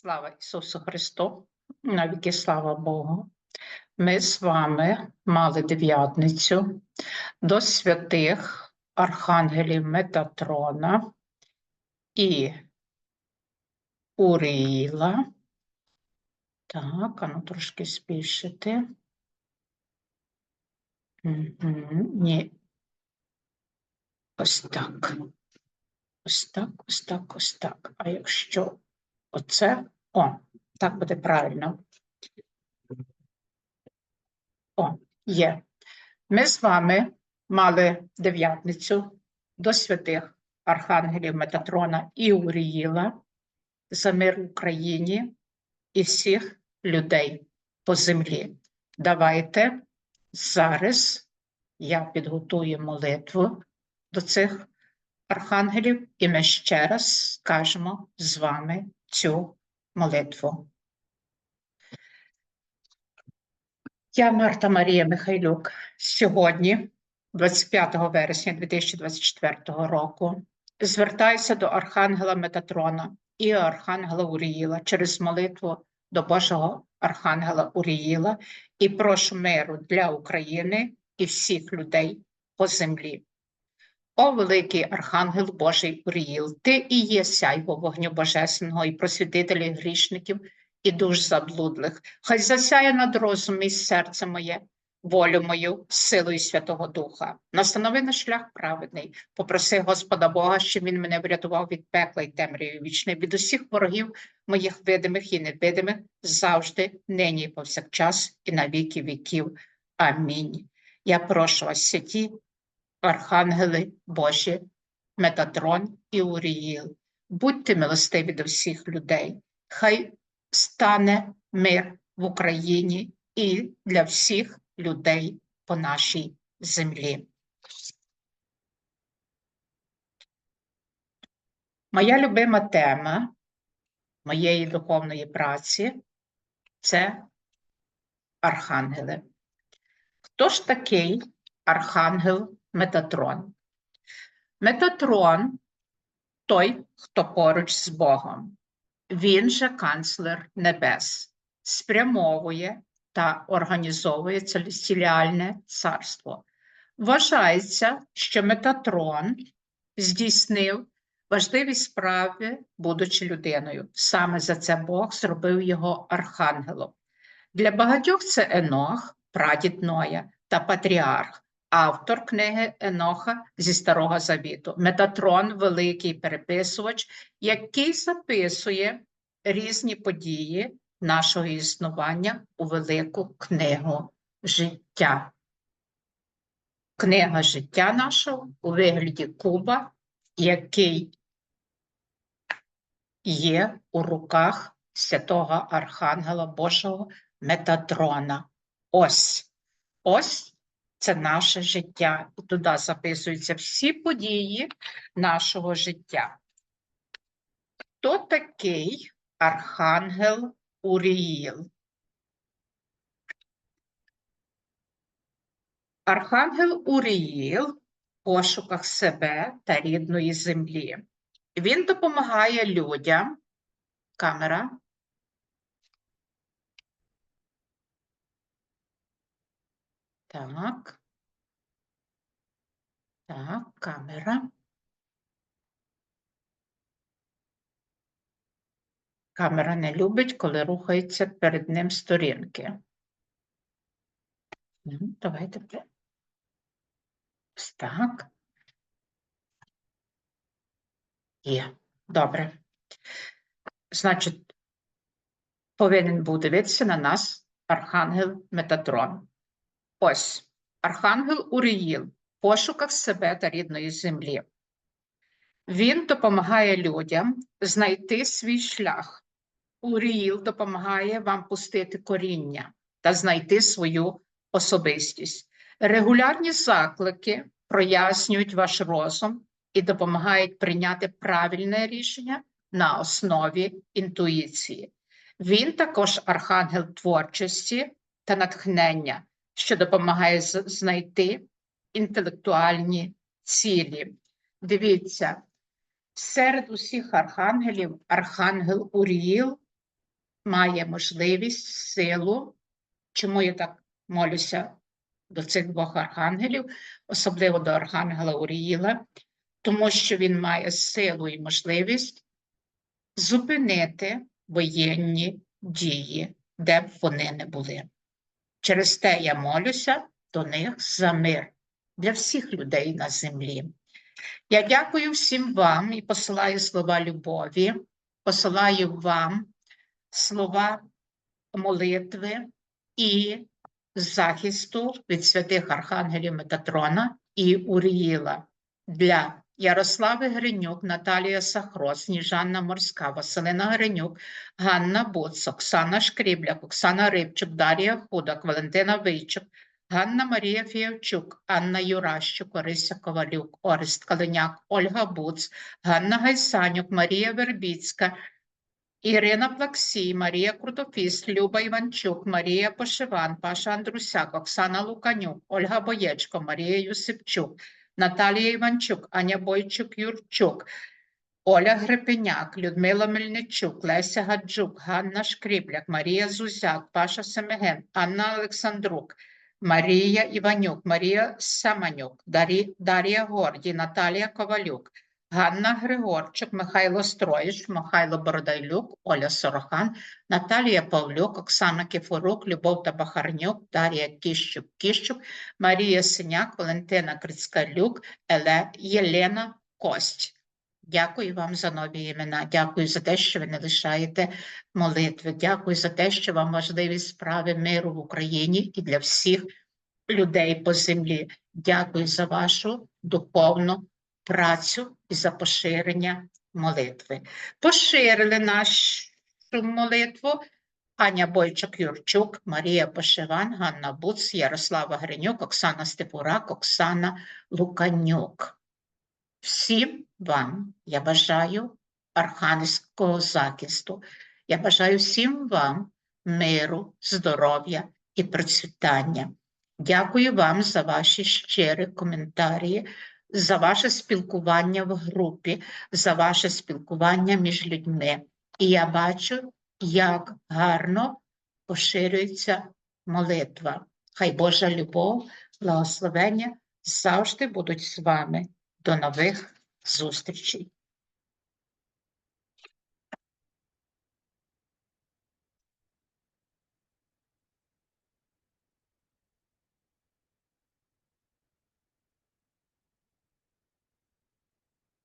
Слава Ісусу Христу, навіки слава Богу. Ми з вами мали дев'ятницю до святих архангелів Метатрона і Уріїла. Так, а ну трошки збільшити. Мгм, Ні. Ось так. Ось так, ось так, ось так. А якщо оце, о, так буде правильно. О, є. Ми з вами мали дев'ятницю до святих архангелів Метатрона і Уріїла за мир в Україні і всіх людей по землі. Давайте зараз я підготую молитву до цих архангелів, і ми ще раз скажемо з вами цю молитву. Я Марта Марія Михайлюк. Сьогодні, 25 вересня 2024 року, звертаюся до Архангела Метатрона і Архангела Уріїла через молитву до Божого Архангела Уріїла і прошу миру для України і всіх людей по землі. О, великий Архангел Божий Уріїл, ти і є сяйво вогню Божественного і просвітителі грішників і душ заблудлих. Хай засяє над розум і серце моє, волю мою, силою Святого Духа. Настанови на шлях праведний. Попроси Господа Бога, щоб він мене врятував від пекла й темряви вічної, від усіх ворогів моїх видимих і невидимих, завжди, нині і повсякчас, і на віки віків. Амінь. Я прошу вас, святі архангели Божі, Метатрон і Уріїл. Будьте милостиві до всіх людей. Хай стане мир в Україні і для всіх людей по нашій землі. Моя любима тема моєї духовної праці це архангели. Хто ж такий архангел Метатрон? Метатрон той, хто поруч з Богом. Він же канцлер небес, спрямовує та організовує целестіальне царство. Вважається, що Метатрон здійснив важливі справи, будучи людиною. Саме за це Бог зробив його архангелом. Для багатьох це Енох, прадід Ноя та патріарх, автор книги Еноха зі Старого Завіту, Метатрон, великий переписувач, який записує різні події нашого існування у велику книгу життя. Книга життя нашого у вигляді куба, який є у руках святого Архангела Божого Метатрона. Ось, ось це наше життя. І туди записуються всі події нашого життя. Хто такий Архангел Уріїл? Архангел Уріїл в пошуках себе та рідної землі. Він допомагає людям. Камера. Так. Так, камера. Камера не любить, коли рухаються перед ним сторінки. Ну, Давайте. Так. Є. Добре. Значить, повинен був дивитися на нас Архангел Метатрон. Ось Архангел Уріїл в пошуках себе та рідної землі. Він допомагає людям знайти свій шлях. Уріїл допомагає вам пустити коріння та знайти свою особистість. Регулярні заклики прояснюють ваш розум і допомагають прийняти правильне рішення на основі інтуїції. Він також архангел творчості та натхнення, що допомагає знайти інтелектуальні цілі. Дивіться, серед усіх архангелів архангел Уріїл має можливість, силу. Чому я так молюся до цих двох архангелів, особливо до архангела Уріїла, тому що він має силу і можливість зупинити воєнні дії, де б вони не були. Через те я молюся до них за мир для всіх людей на землі. Я дякую всім вам і посилаю слова любові, посилаю вам слова молитви і захисту від святих архангелів Метатрона і Уріїла для Ярослави Гринюк, Наталія Сахро, Сніжанна Морська, Василина Гринюк, Ганна Буц, Оксана Шкрібляк, Оксана Рибчук, Дар'я Худак, Валентина Вийчук, Ганна Марія Фіявчук, Анна Юращук, Орися Ковалюк, Орест Калиняк, Ольга Буц, Ганна Гайсанюк, Марія Вербіцька, Ірина Плаксій, Марія Крутофіс, Люба Іванчук, Марія Пошиван, Паша Андрусяк, Оксана Луканюк, Ольга Боєчко, Марія Юсипчук, Наталія Іванчук, Аня Бойчук, Юрчук, Оля Грипеняк, Людмила Мельничук, Леся Гаджук, Ганна Шкрібляк, Марія Зузяк, Паша Семеген, Анна Олександрук, Марія Іванюк, Марія Саманюк, Дарі- Дар'я Горді, Наталія Ковалюк, Ганна Григорчук, Михайло Строїш, Михайло Бородайлюк, Оля Сорохан, Наталія Павлюк, Оксана Кіфорук, Любов Табахарнюк, Дар'я Кіщук, Кіщук, Марія Синяк, Валентина Крицькалюк, Еле, Єлена Кость. Дякую вам за нові імена. Дякую за те, що ви не лишаєте молитви. Дякую за те, що вам важливі справи миру в Україні і для всіх людей по землі. Дякую за вашу духовну працю і за поширення молитви. Поширили нашу молитву Аня Бойчук-Юрчук, Марія Пошиван, Ганна Буц, Ярослава Гринюк, Оксана Степурак, Оксана Луканюк. Всім вам я бажаю архангельського захисту. Я бажаю всім вам миру, здоров'я і процвітання. Дякую вам за ваші щирі коментарі, за ваше спілкування в групі, за ваше спілкування між людьми. І я бачу, як гарно поширюється молитва. Хай Божа любов, благословення завжди будуть з вами. До нових зустрічей.